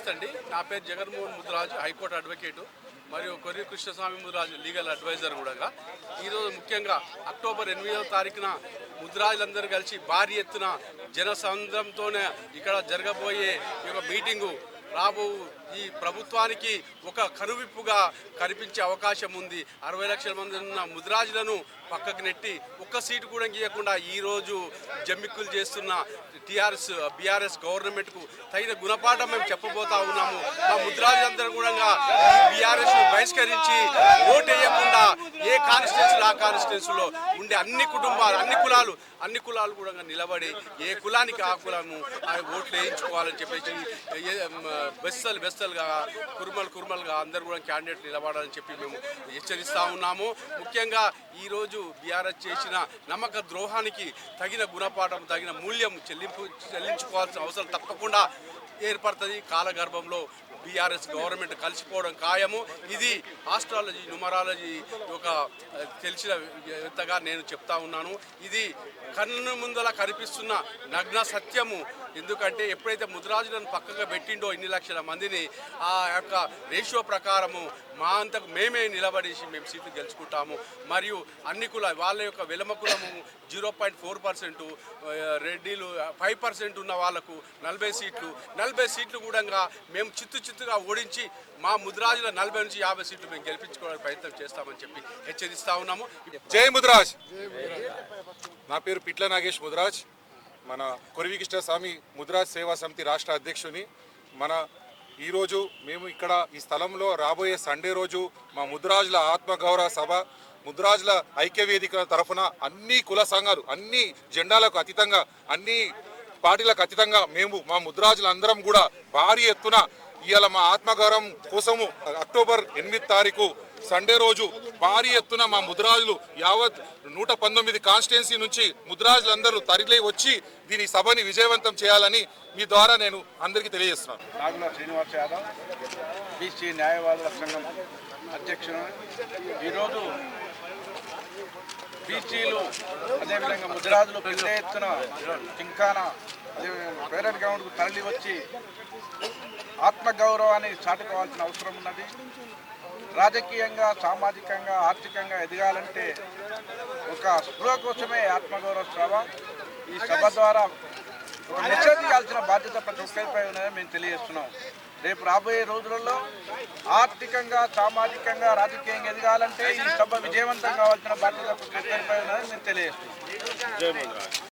నమస్తే అండి. నా పేరు జగన్మోహన్ ముద్రాజు హైకోర్టు అడ్వకేటు. మరియు కొరి కృష్ణస్వామి ముద్రాజు లీగల్ అడ్వైజర్ కూడా ఈరోజు ముఖ్యంగా అక్టోబర్ ఎనిమిదవ తారీఖున ముద్రాజులందరూ కలిసి భారీ ఎత్తున జనసంద్రంతోనే ఇక్కడ జరగబోయే ఈ యొక్క మీటింగు రాబో ఈ ప్రభుత్వానికి ఒక కనువిప్పుగా కనిపించే అవకాశం ఉంది. అరవై లక్షల మంది ఉన్న ముద్రాజులను పక్కకు నెట్టి ఒక్క సీటు కూడా గీయకుండా ఈరోజు జమ్మిక్కులు చేస్తున్న టీఆర్ఎస్ బీఆర్ఎస్ గవర్నమెంట్కు తగిన గుణపాఠం మేము చెప్పబోతా ఉన్నాము. మా ముద్రాజులందరూ కూడా బీఆర్ఎస్ బహిష్కరించి ఓటు కాన్స్టిట్యూన్సీలో ఆ కాన్స్టిట్యూన్సీలో ఉండే అన్ని కుటుంబాలు అన్ని కులాలు అన్ని కులాలు కూడా నిలబడి ఏ కులానికి ఆ కులము ఆ ఓట్లు వేయించుకోవాలని చెప్పేసి బెస్సలు బెస్సలుగా బెస్తలు బెస్తలుగా కుర్మలు కుర్మలుగా అందరు కూడా క్యాండిడేట్ నిలబడాలని చెప్పి మేము హెచ్చరిస్తా ఉన్నాము. ముఖ్యంగా ఈరోజు బీఆర్ఎస్ చేసిన నమ్మక ద్రోహానికి తగిన గుణపాఠం తగిన మూల్యం చెల్లింపు చెల్లించుకోవాల్సిన అవసరం తప్పకుండా ఏర్పడుతుంది. కాలగర్భంలో బీఆర్ఎస్ గవర్నమెంట్ కలిసిపోవడం ఖాయము. ఇది ఆస్ట్రాలజీ న్యూమరాలజీ ఒక తెలిసిన ఎంతగా నేను చెప్తా ఉన్నాను. ఇది కన్ను ముందల కనిపిస్తున్న నగ్న సత్యము. ఎందుకంటే ఎప్పుడైతే ముద్రాజులను పక్కగా పెట్టిండో ఇన్ని లక్షల మందిని ఆ యొక్క రేషియో ప్రకారము మా అంతకు మేమే నిలబడేసి మేము సీట్లు గెలుచుకుంటాము. మరియు అన్ని కుల వాళ్ళ యొక్క విలమకులము జీరో పాయింట్ ఫోర్ పర్సెంట్ రెడ్డిలు ఫైవ్ పర్సెంట్ ఉన్న వాళ్ళకు నలభై సీట్లు. నలభై సీట్లు కూడా మేము చిత్తు చిత్తుగా ఓడించి మా ముద్రాజుల నలభై నుంచి యాభై సీట్లు మేము గెలిపించుకోవడానికి ప్రయత్నం చేస్తామని చెప్పి హెచ్చరిస్తా ఉన్నాము. జై ముద్రాజ్. నా పేరు పిట్ల నాగేష్ ముద్రాజ్. మన కొరివికృష్ణ స్వామి ముద్రాజ్ సేవా సమితి రాష్ట్ర అధ్యక్షుని మన ఈరోజు మేము ఇక్కడ ఈ స్థలంలో రాబోయే సండే రోజు మా ముద్రాజుల ఆత్మగౌరవ సభ ముద్రాజుల ఐక్యవేదికల తరఫున అన్ని కుల సంఘాలు అన్ని జెండాలకు అతీతంగా అన్ని పార్టీలకు అతీతంగా మేము మా ముద్రాజులందరం కూడా భారీ ఎత్తున ఇవాళ మా ఆత్మగౌరవం కోసము అక్టోబర్ ఎనిమిది తారీఖు సండే రోజు భారీ ఎత్తున మా ముద్రాజులు యావత్ నూట పంతొమ్మిది కాన్స్టిట్యున్సీ నుంచి ముద్రాజులందరూ తరలి వచ్చి దీని సభని విజయవంతం చేయాలని మీ ద్వారా నేను అందరికీ తెలియజేస్తున్నాను. నాగుల శ్రీనివాస్ యాదవ్ బీసీ న్యాయవాదుల సంఘం అధ్యక్షుడు. ఈరోజు బీసీలు అదేవిధంగా ముద్రాజులు పెద్ద ఎత్తున జింకానా వేరే గ్రౌండ్కు తరలి వచ్చి ఆత్మగౌరవాన్ని చాటుకోవాల్సిన అవసరం ఉన్నది. రాజకీయంగా సామాజికంగా ఆర్థికంగా ఎదగాలంటే ఒక స్పృహ కోసమే ఆత్మగౌరవ సభ. ఈ సభ ద్వారా ఒక మెసేజ్ ఇవ్వాల్సిన బాధ్యత ప్రతి ఒక్కరిపై ఉన్నదని మేము తెలియజేస్తున్నాం. రేపు రాబోయే రోజులలో ఆర్థికంగా సామాజికంగా రాజకీయంగా ఎదగాలంటే ఈ సభ విజయవంతం కావాల్సిన బాధ్యత ప్రతి ఒక్కరిపై ఉన్నదని మేము తెలియజేస్తున్నాం.